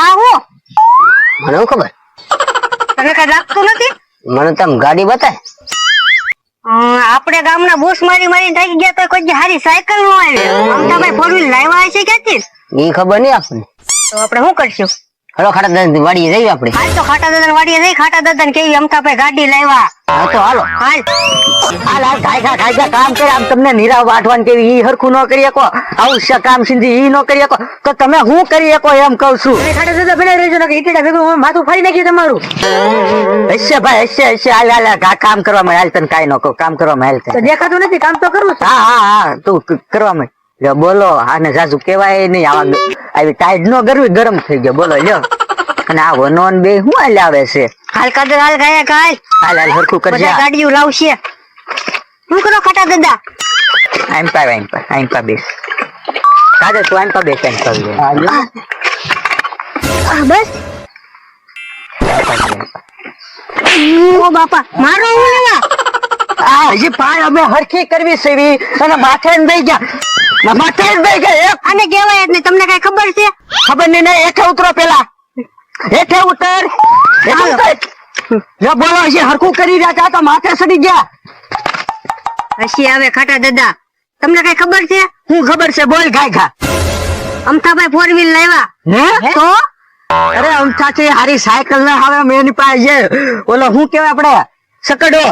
આ હું મને શું ખબર? તને કઈ લાગતું નથી? મને તમે ગાડી બતાય. આપણે ગામના બોસ મારી મારી થાકી ગયા તો કોઈ હારી સાયકલ નો આવે. અમથાભાઈ ફોર વ્હીલ લાવ્યા છે ક્યાંથી? એ ખબર નહીં આપણને. તો આપણે શું કરશું? હલો ખાટા દાદા વાડીએ જઈએ આપણે. હાલ તો ખાટા દાદા વાડીએ જઈ ખાટા દાદા ને કેવી અમથાભાઈ ગાડી લાવ્યા. હા તો હાલો. હાલ. હાલ હાલ ખાઈ કાયદા કામ કરે આમ તમને નીરાવ વાટવાન કેવી ઈ હરખું ન કરી શકો. આવું છે કામ સિંધી ઈ ન કરી શકો. તો તમે હું કરી શકો એમ કહું છું. ખાટા દાદા ભલે રહેજો ને ઈટડા ભેગું માથું ફાડી નાખ્યું તમારું. હશે ભાઈ હશે હશે. હાલ હાલ કામ કરવા માં હાલ તને કાઈ ન કહું. કામ કરવા માં હાલ દેખાતું નથી કામ તો કરું હા હા હા તું કરવામાં કરવા માં લ્યો બોલો આને જાજુ કેવાય નહીં. આવા આવી ટાઈડ નો કરવી ગરમ થઈ ગયો. બોલો લ્યો. અને આ વનોન બે શું હાલ આવે છે? હાલ કાદર હાલ ગયા કાલ હાલ હાલ હરખું કરજે બધા ગાડીઓ લાવશે. શું કરો ખાટા દાદા આઈમ પા આઈમ પા આઈમ પા બેસ. કાદર તું આઈમ પા બેસ આઈમ પા બેસ. આ બસ. ઓ બાપા મારો હું આ હજી પાય અમે હરખી કરવી છે એવી. અને માથે ને બેહી ગયા ના માથે ને બેહી ગયા એક. આને કહેવાય જ નહીં. તમને કઈ ખબર છે? ખબર નહીં ને હેઠે ઉતરો પેલા. હેઠે ઉતર. હેઠે ઉતર. જો બોલો હજી હરખું કરી રહ્યા હતા તો માથે સડી ગયા. હસી આવે ખાટા દાદા. તમને કઈ ખબર છે? હું ખબર છે? બોલ ગાય ખા અમથાભાઈ ફોર વ્હીલ લાવ્યા હે? તો અરે અમથા છે હારી સાયકલ ના હવે મેં પાસે ઓલો શું કેવાય આપડે સકડો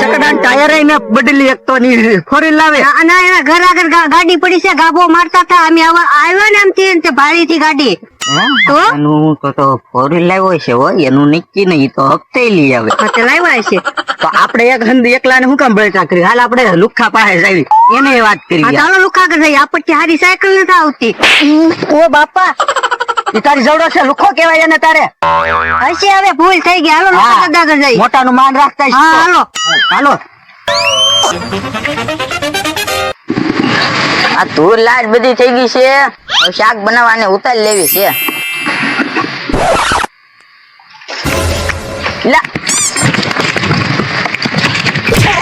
સકડા ટાયર ને બદલી એક તો ની ફોરી લાવે. અને એના ઘર આગળ ગાડી પડી છે ગાભો મારતા હતા. અમે આવા આવ્યા ને આમથી થી ભાડી થી ગાડી. તો? એનું તો તો ફોરી લાવ્યો છે હો એનું નક્કી નહીં તો હપ્તે લઈ આવે. હા, તે લાવ્યા છે તો આપણે એક હંદ એકલા ને શું કામ બળતા કરી? હાલ આપણે લુખા પાસે જાવી. એને વાત કરી ચાલો લુખા જઈએ. આપત્તિ હારી સાયકલ નથી આવતી. ઓ બાપા! તારી જવડો છે લુખો કેવાય એને તારે. હશે હવે ભૂલ થઈ ગઈ. હાલો લુખા દાદા આગળ જઈએ. મોટા માન રાખતા હા હાલો. હાલો. આ ધૂળ લાજ બધી થઈ ગઈ છે. હવે શાક બનાવવાને ઉતારી લેવી છે. લા.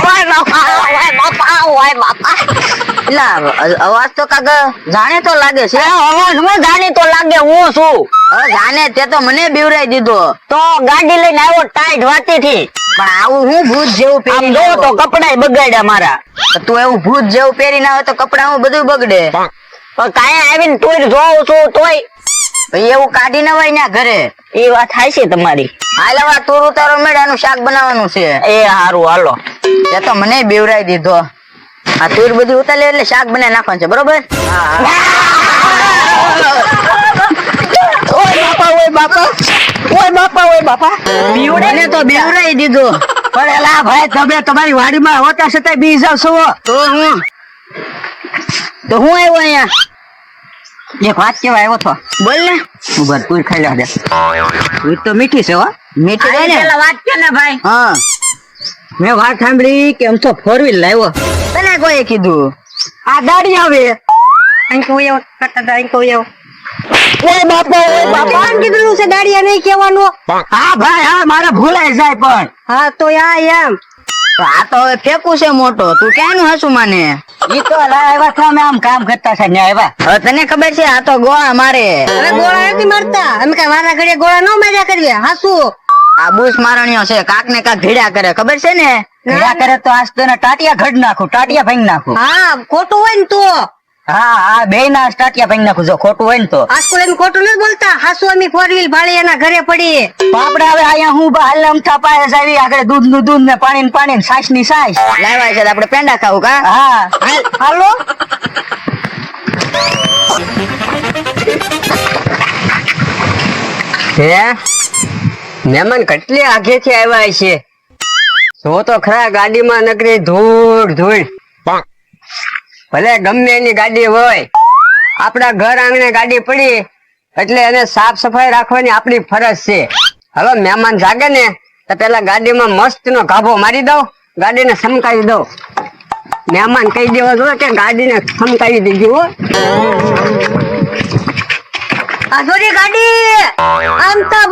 ઓય બાપા, ઓય બાપા, ઓય બાપા. અવાજ તો કાક જાણે તો લાગે છે. અવાજ હું જાણે તો લાગે હું છું. જાણે તે તો મને બીવરાઈ દીધો. તો ગાડી લઈને આવ્યો ટાઈટ વાતી થી પણ આવું હું ભૂત જેવું પહેરી જો તો કપડા બગાડ્યા મારા. તું એવું ભૂત જેવું પહેરી ના હોય તો કપડા હું બધું બગડે. પણ કાંઈ આવીને તોય જોઉં છું તોય. ભાઈ એવું કાઢી ના હોય ને ઘરે. એ વાત થાય છે તમારી. હાલ હવે તુર ઉતારો મેળાનું શાક બનાવવાનું છે. એ હારું હાલો. તે તો મને બીવરાઈ દીધો. આ તુર બધી ઉતારી એટલે શાક બનાવી નાખવાનું છે બરોબર? ઓય બાપા ઓય બાપા. ઓય બાપા ઓય બાપા. બીવડે તો બીવડાઈ દીધો. પણ એલા ભાઈ તમે તમારી વાડીમાં હોતા છતાં બી જાવ છો તો હું? તો હું આવ્યો અહીંયા? એક વાત કેવા આવ્યો છો બોલ ને. હું ભરપૂર ખાઈ લે દે. તું તો મીઠી છે હો. મીઠી વાત કે ને ભાઈ. હા. મેં વાત સાંભળી કે આમ તો ફોર વ્હીલ લાવ્યો. તને કોઈ કીધું? આ દાડી આવે. અહીં કોઈ આવો ખાટા અહીં કોઈ આવો ઓય બાપા ઓય બાપા કોણ કીધું છે ગાડી નહીં કહેવાનું. હા. ભાઈ હા મારે ભૂલાઈ જાય પણ. હા તો યા એમ. આ તો હવે ફેંકું છે મોટો. તું ક્યાંનું હસું માને? ઈ તો આવ્યા છો અમે આમ કામ કરતા છે ન્યા આવ્યા. તને ખબર છે આ તો ગોળા મારે. ગોળા નથી મારતા. અમે કઈ વારા ઘડીએ ગોળા ન માર્યા કરીએ. હાસુ. આ બુશ છે કાક ને કાક ભીડ્યા કરે ખબર છે ને? ઘડા કરે તો આજ તને ટાટિયા ઘડ નાખું ટાટિયા ભાંગી નાખું. હા ખોટું હોય ને તો. હા હા બે ના ટાટિયા ભાઈ નાખું જો ખોટું હોય ને તો. આસ્કુલ એમ ખોટું નથી બોલતા. હાસુ અમે ફોર વ્હીલ ભાળી એના ઘરે પડી. આપણે હવે અહીંયા હું હાલ અમથા પાસે જાવી આગળ દૂધનું દૂધ ને પાણી ને પાણી સાસ. ની સાસ લાવ્યા છે આપણે પેંડા ખાવું કા? હા. હાલો. હે? મહેમાન કેટલી આગેથી આવ્યા છે? જો તો ખરા ગાડીમાં નકરી ધૂળ ધૂળ. ભલે ગમે એની ગાડી હોય. આપણા ઘર આંગણે ગાડી પડી એટલે એને સાફ સફાઈ રાખવાની આપણી ફરજ છે. હવે મહેમાન જાગે ને તો પેલા ગાડીમાં મસ્ત નો ગાભો મારી દઉં ગાડીને સમકાવી દઉં. મહેમાન કહી દેવા જોઈએ કે ગાડીને સમકાવી દીધી હો. આ ગાડી. આમતા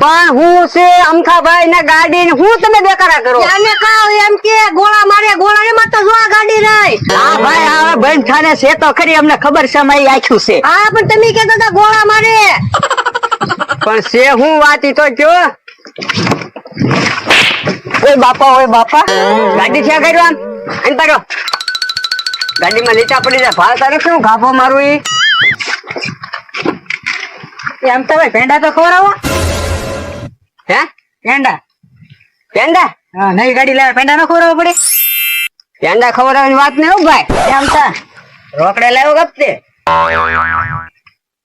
પણ હું છે અમથાભાઈ ને ગાડી ને હું તમે બેકારા કરો? અને કહો એમ કે ગોળા મારે ગોળા ને મારતા જો આ ગાડી રહી. હા ભાઈ હવે બંધ થાને છે તો ખરી અમને ખબર છે અમારી આખ્યું છે. હા પણ તમે કે દાદા ગોળા મારે પણ છે હું વાત તો કયો ઓય બાપા ઓય બાપા. ગાડી છે કર્યો આમ? આમ પાડો. ગાડીમાં નીચા પડી જાય. ભાવ તારે શું ગાભો મારું ઈ? એમ તો ભાઈ પેંડા તો ખવડાવો. હે? પેંડા. પેંડા? હા નવી ગાડી લાવે પેંડા નો ખવડાવવો પડે. પેંડા ખવડાવવાની વાત નહીં હો ભાઈ. એમ તો રોકડે લાવ્યો ગપતે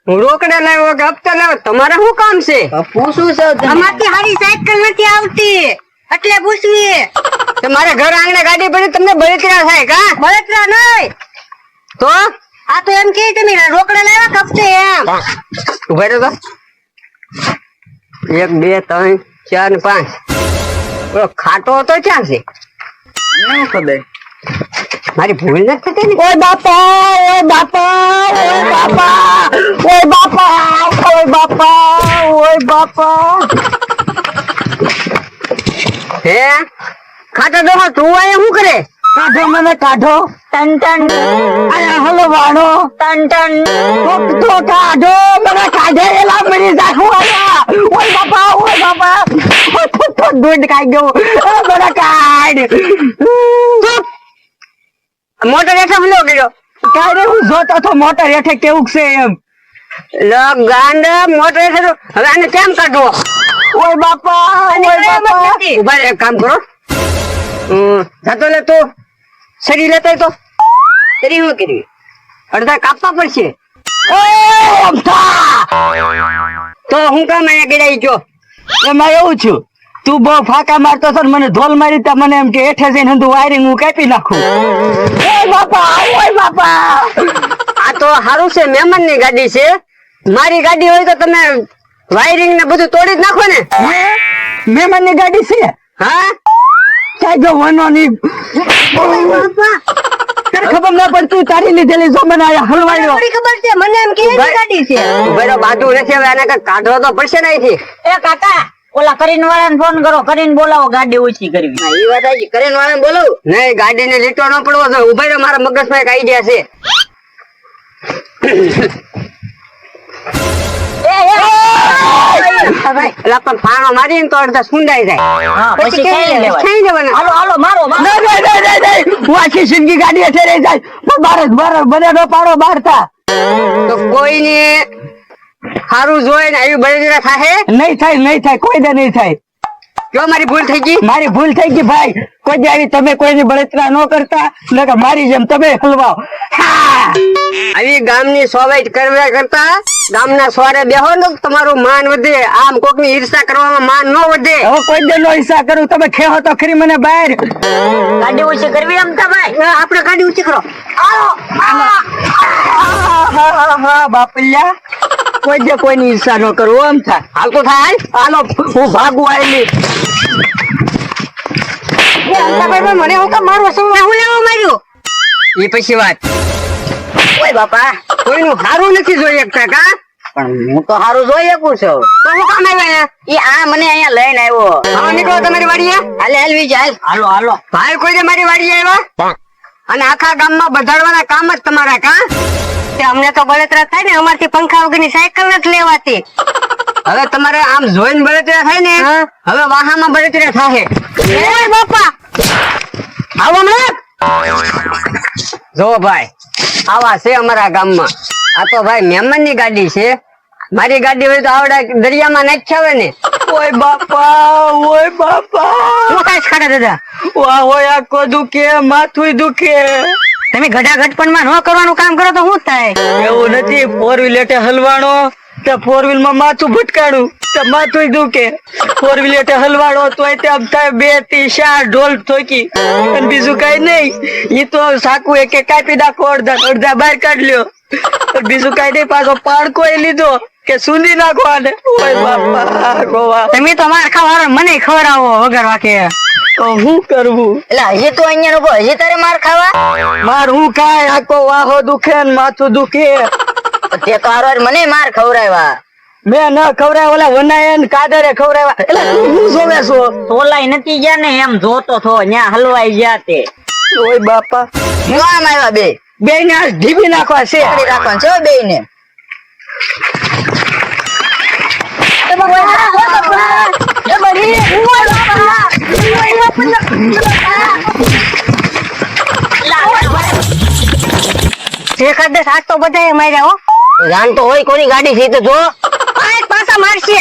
હું રોકડા લાવ્યો કે હપ્તા લાવ્યો? તમારે શું કામ છે? પૂછું છું અમારથી હારી સાયકલ નથી આવતી. એટલે પૂછવી. તમારે ઘર આંગણે ગાડી પડી તમને બળતરા થાય કા? બળતરા નહીં. તો? આ તો એમ કે તમે રોકડા લાવ્યા કપતે એમ? ઊભા રહ્યો તો. એક બે ત્રણ ચાર ને પાંચ. ઓલો ખાટો હતો ક્યાં છે? ખબર. મારી ભૂલ નથી થતી ને? ઓય બાપા ઓય બાપા ઓય બાપા ઓય બાપા ઓય બાપા ઓય બાપા. હે? ખાટો તો તું અહીંયા શું કરે? કાઢો મને કાઢો. ટન ટન. અરે હલો વાણો ટન ટન. તો કાઢો મને કાઢે એલા મરી જાખો આયા ઓય બાપા ઓય બાપા. તો દૂધ ખાઈ ગયો મને કાઢ. મોટર રેઠા હુમલો ગયો કાઢે હું જોતો તો મોટર હેઠે કેવું છે એમ. લો ગાંડ મોટર તો હવે આને કેમ કાઢવો? ઓય બાપા ઓય બાપા. ઊભા કામ કરો. હમ, જતો લે તું. શરીર લેતો તો. શરીર શું કરવી અડધા કાપવા પડશે. તો હું કામ અહીંયા ગડાઈ ગયો? એમાં એવું છું તું બહુ ફાકા મારતો હતો મને ધોલ મારી તા મને એમ કે હેઠે જઈને હું વાયરિંગ હું કાપી નાખું. ઓય બાપા ઓય બાપા! આ તો સારું છે મહેમાનની ગાડી છે. મારી ગાડી હોય તો તમે વાયરિંગ ને બધું તોડી જ નાખો ને. મહેમાનની ગાડી છે? હા? ક્યાં ગયો વનો ની ખબર ના પણ તારી લીધેલી જો આયા હલવાયો થોડી ખબર છે મને એમ કે ગાડી છે? બરો બાજુ નથી હવે આને કઈ કાઢવો તો પડશે ને અહીંથી. એ કાકા ઓલા કરીન વાળાને ફોન કરો કરીને બોલાવો ગાડી ઓછી કરવી. એ વાત આવી કરીન વાળાને બોલું. નહીં ગાડી ને લીટો ન પડવો તો ઊભા મારા મગજમાં એક આઈડિયા છે. એટલે પણ ફાણો મારીને તો અડધા સુંડાઈ જાય. પછી કઈ લેવાય? હાલો હાલો મારો હું આખી જિંદગી ગાડી હેઠે રહી જાય. પણ ભારત જ બને નો પાડો થા તો. કોઈને સારું જોઈ ને આવી બળતરા થાય નહીં થાય નહીં થાય કોઈ દે નહીં થાય. જો મારી ભૂલ થઈ ગઈ? મારી ભૂલ થઈ ગઈ ભાઈ. કોઈ આવી તમે કોઈની બળતરા ન કરતા. નકર મારી જેમ તમે હલવાઓ. આવી ગામની સોવાઈટ કરવા કરતા ગામના સોરે બેહો ને તમારું માન વધે. આમ કોકની ઈર્ષા કરવામાં માન ન વધે. હવે કોઈ દે નો ઈર્ષા કરું. તમે ખેહો તો ખરી મને બહાર. ગાડી ઓછી કરવી એમ તા ભાઈ. આપણે ગાડી ઊંચી કરો. બાપલ્યા. કોઈ જે કોઈની ઈર્ષા ન કરું એમ થાય. હાલ તો થાય. હાલો હું ભાગું આવેલી મને હું કામ મારવો શું હું લેવા માર્યો એ પછી વાત. ઓય બાપા કોઈનું સારું નથી જોઈ શકતા કા? પણ હું તો સારું જોઈ શકું છું. તો હું કામ આવ્યા એ આ મને અહીંયા લઈને આવ્યો. હા નીકળો તમારી વાડીએ. હાલે હાલવી જાય હાલો. હાલો ભાઈ કોઈ મારી વાડીએ આવ્યા? અને આખા ગામમાં બધાડવાના કામ જ તમારા કા? અમને તો બળતરા થાય ને અમારથી પંખા વગરની સાયકલ નથી લેવાતી. હવે તમારે આમ જોઈને બળતરા થાય ને. હવે વાહામાં બળતરા થાય બાપા. આવો જો ભાઈ આવા છે અમારા ગામમાં. આ તો ભાઈ મહેમાનની ગાડી છે. મારી ગાડી હોય તો આવડા દરિયામાં નાખ્યા હોય ને. ઓય બાપા ઓય બાપા. શું કાંઈ જ ખાડા દાદા? વાહ ઓય આખો દુખે માથું દુખે. તમે ઘડા ઘટપણમાં ન કરવાનું કામ કરો તો શું થાય? એવું નથી ફોર વ્હીલ એટલે હલવાણો તો ફોર વ્હીલમાં માથું ભટકાડું તો માથું દુખે. ફોર વ્હીલર એટલે હલવાણો તો થાય બેથી ચાર ઢોલ ઠોકી. અને બીજું કઈ નહીં એ તો સાકુ એક કાપી નાખો અડધા અડધા બહાર કાઢ લ્યો બીજું કઈ નહીં પાછો પાડકો લીધો કે સુંદી નાખો ઓય બાપા ગોવા તમે તો માર ખાવા મને ખવડાવો વગર વાકે. તો હું કરવું? એટલે હજી તો અહીંયા નો હજી તારે માર ખાવા? માર હું ખાય આખો વાહો દુખે ને માથું દુખે. તે તો હારો મને માર ખવડાવ્યા. મેં ન ખવરાય ઓલા વનાય ને કાદરે ખવરાવ્યા એટલે હું જોવે છો? તોલાઈ નથી ગયા ને એમ જોતો થો ન્યા હલવાઈ ગયા તે. ઓય બાપા. હું આમ આવ્યા બે? બે ને આ ઢીબી નાખવા છે. રાખવા છે બે ને જે દે સાત તો બધા માર્યા હો. જાણતો હોય કોની ગાડી છે તો જો પાછા મારશે.